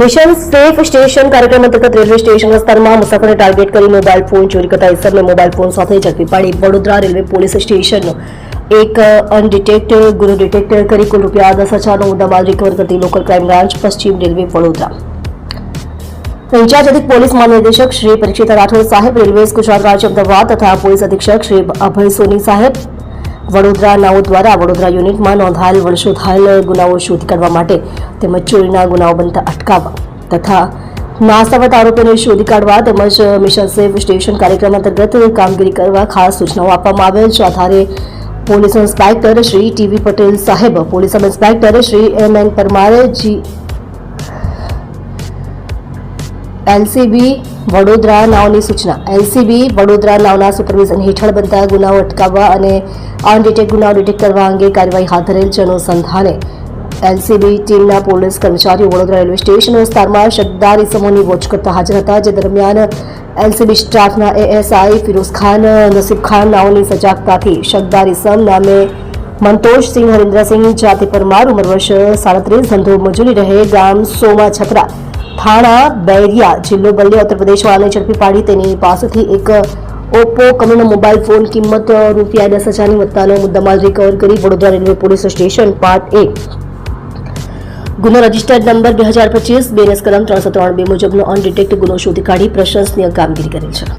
Mission safe station કાર્યક્રમ અંતર્ગત railway station વિસ્તારમાં મુસાફરોને ટાર્ગેટ કરી મોબાઈલ ફોન ચોરી કરતા ઇસરને મોબાઈલ ફોન સાથે ઝડપી પાડી વડોદરા રેલવે પોલીસ સ્ટેશનનો એક અનડિટેક્ટ ગુરુ ડિટેક્ટ કરી કુલ રૂપિયા દસ હજારનો મુદ્દામાલ રિકવર કરતી લોકલ ક્રાઇમ બ્રાન્ચ પશ્ચિમ રેલવે વડોદરા. ઇન્ચાર્જ અધિક પોલીસ મહાનિર્દેશક શ્રી પરીક્ષિતા રાઠોડ સાહેબ, રેલવેઝ ગુજરાત રાજ્ય અમદાવાદ તથા પોલીસ અધિક્ષક શ્રી અભય સોની સાહેબ વડોદરા નાઓ દ્વારા વડોદરા યુનિટમાં નોંધાયેલ વણશોધાયેલ ગુનાઓ શોધી કાઢવા માટે તેમજ ચોરીના ગુનાઓ બનતા અટકાવવા તથા નાસ્તાવત આરોપીઓને શોધી કાઢવા તેમજ મિશન સેફ સ્ટેશન કાર્યક્રમ અંતર્ગત કામગીરી કરવા ખાસ સૂચનાઓ આપવામાં આવેલ. છે આધારે police inspector Shri TV Patel સાહેબ, police sub inspector Shri M N પરમારે, જી એલસીબી વડોદરા નાવની સૂચના. એલસીબી વડોદરા નાવના સુપરવિઝન હેઠળ બનતા ગુનાઓ અટકાવવા અને અનડિટેક ગુનાઓ ડિટેક્ટ કરવા અંગે કાર્યવાહી હાથ ધરેલ છે અનુસંધાને એલસીબી ટીમના પોલીસ કર્મચારીઓ વડોદરા રેલવે સ્ટેશન વિસ્તારમાં શકદાર ઇસમોની વોચ કરતા હાજર હતા, જે દરમિયાન એલસીબી સ્ટાફના એએસઆઈ ફિરોઝ ખાન, નસીબ ખાન નાઓની સજાગતાથી શકદાર ઇસમ નામે મંતોષ સિંહ, હરિન્દ્રસિંહ, જાતિ પરમાર, ઉંમર વર્ષ સાડત્રીસ, ધંધો મજૂરી રહે, ગામ સોમા છત્રા થાણા બેરિયા જિલ્લો બલ્લી ઉત્તર પ્રદેશવાળાને ઝડપી પાડી તેની પાસેથી એક ઓપ્પો કંપનીનો મોબાઈલ ફોન કિંમત રૂપિયા દસ હજારની વત્તાનો મુદ્દામાલ રિકવર કરી Vadodara railway police station part A. ગુનો રજિસ્ટર્ડ નંબર બે હજાર પચીસ, બેનસ કલમ ત્રણસો ત્રણ બે મુજબનો અનડિટેક્ટ ગુનો શોધી કાઢી પ્રશંસનીય કામગીરી કરેલ છે.